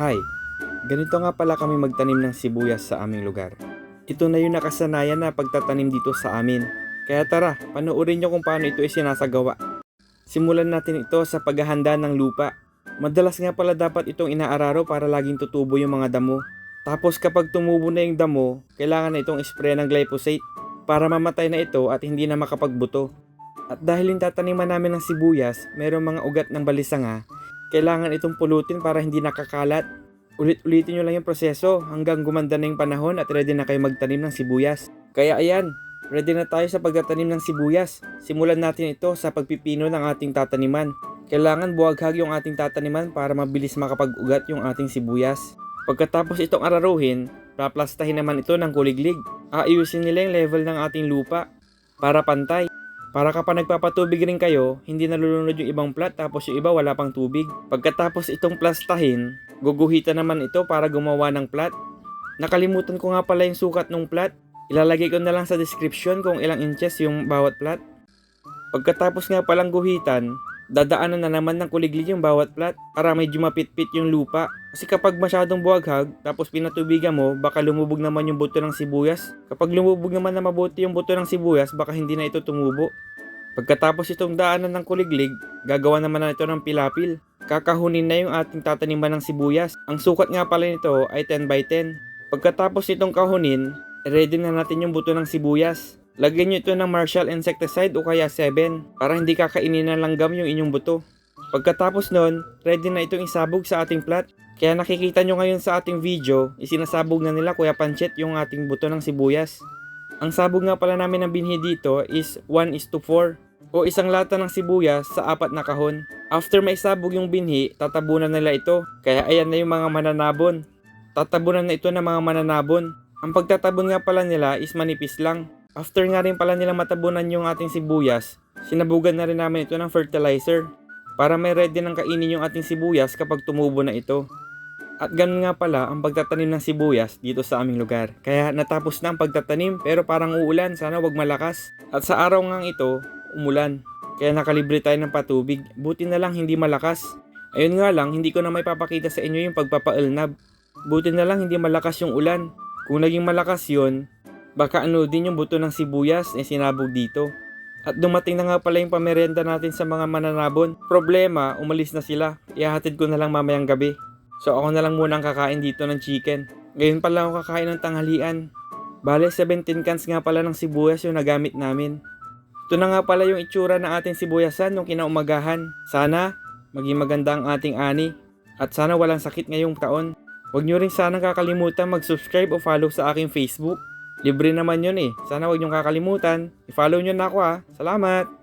Hi, ganito nga pala kami magtanim ng sibuyas sa aming lugar. Ito na yung nakasanayan na pagtatanim dito sa amin. Kaya tara, panoorin nyo kung paano ito isinasagawa. Simulan natin ito sa paghahanda ng lupa. Madalas nga pala dapat itong inaararo para laging tutubo yung mga damo. Tapos kapag tumubo na yung damo, kailangan na itong spray ng glyphosate para mamatay na ito at hindi na makapagbuto. At dahil yung tataniman namin ng sibuyas, mayroong mga ugat ng balisanga, kailangan itong pulutin para hindi nakakalat. Ulit-ulitin nyo lang yung proseso hanggang gumanda na yung panahon at ready na kayo magtanim ng sibuyas. Kaya ayan, ready na tayo sa pagtatanim ng sibuyas. Simulan natin ito sa pagpipino ng ating tataniman. Kailangan buwaghag yung ating tataniman para mabilis makapag-ugat yung ating sibuyas. Pagkatapos itong araruhin, paplastahin naman ito ng kuliglig. Aayusin nila yung level ng ating lupa para pantay. Para kapag nagpapatubig rin kayo, hindi nalulunod yung ibang plat tapos yung iba wala pang tubig. Pagkatapos itong plastahin, guguhitan naman ito para gumawa ng plat. Nakalimutan ko nga pala yung sukat ng plat. Ilalagay ko na lang sa description kung ilang inches yung bawat plat. Pagkatapos nga palang guhitan, dadaanan na naman ng kuliglig yung bawat plat para medyo mapitpit yung lupa. Kasi kapag masyadong buwaghag, tapos pinatubigan mo, baka lumubog naman yung buto ng sibuyas. Kapag lumubog naman na mabuti yung buto ng sibuyas, baka hindi na ito tumubo. Pagkatapos itong daanan ng kuliglig, gagawa naman na ito ng pilapil. Kakahunin na yung ating tataniman ng sibuyas. Ang sukat nga pala nito ay 10 by 10. Pagkatapos itong kahunin, ready na natin yung buto ng sibuyas. Lagyan nyo ito ng Marshall insecticide o kaya 7 para hindi kakainin ng langgam yung inyong buto. Pagkatapos nun, ready na itong isabog sa ating plat. Kaya nakikita nyo ngayon sa ating video, isinasabog na nila Kuya Panchet yung ating buto ng sibuyas. Ang sabog nga pala namin ng binhi dito is 1 is to 4 o isang lata ng sibuyas sa apat na kahon. After maisabog yung binhi, tatabunan nila ito. Kaya ayan na yung mga mananabon. Tatabunan na ito ng mga mananabon. Ang pagtatabon nga pala nila is manipis lang. After nga rin pala nila matabunan yung ating sibuyas, sinabugan na rin namin ito ng fertilizer para may ready ng kainin yung ating sibuyas kapag tumubo na ito. At ganun nga pala ang pagtatanim ng sibuyas dito sa aming lugar. Kaya natapos na ang pagtatanim pero parang uulan, sana wag malakas. At sa araw ngang ito, umulan. Kaya nakalibre tayo ng patubig. Buti na lang hindi malakas. Ayun nga lang, hindi ko na may papakita sa inyo yung pagpapaulnab. Buti na lang hindi malakas yung ulan. Kung naging malakas yon, baka ano din yung buto ng sibuyas na sinabog dito. At dumating na nga pala yung pamerenda natin sa mga mananabon. Problema, umalis na sila. Ihahatid ko na lang mamayang gabi. So ako na lang muna ang kakain dito ng chicken. Ngayon pala ako kakain ng tanghalian. Bale, 17 cans nga pala ng sibuyas yung nagamit namin. Ito na nga pala yung itsura ng ating sibuyasan nung kinaumagahan. Sana, maging maganda ang ating ani. At sana walang sakit ngayong taon. Huwag nyo rin sana kakalimutan mag-subscribe o follow sa aking Facebook. Libre naman yun eh. Sana huwag nyo kakalimutan. I-follow nyo na ako ah. Salamat!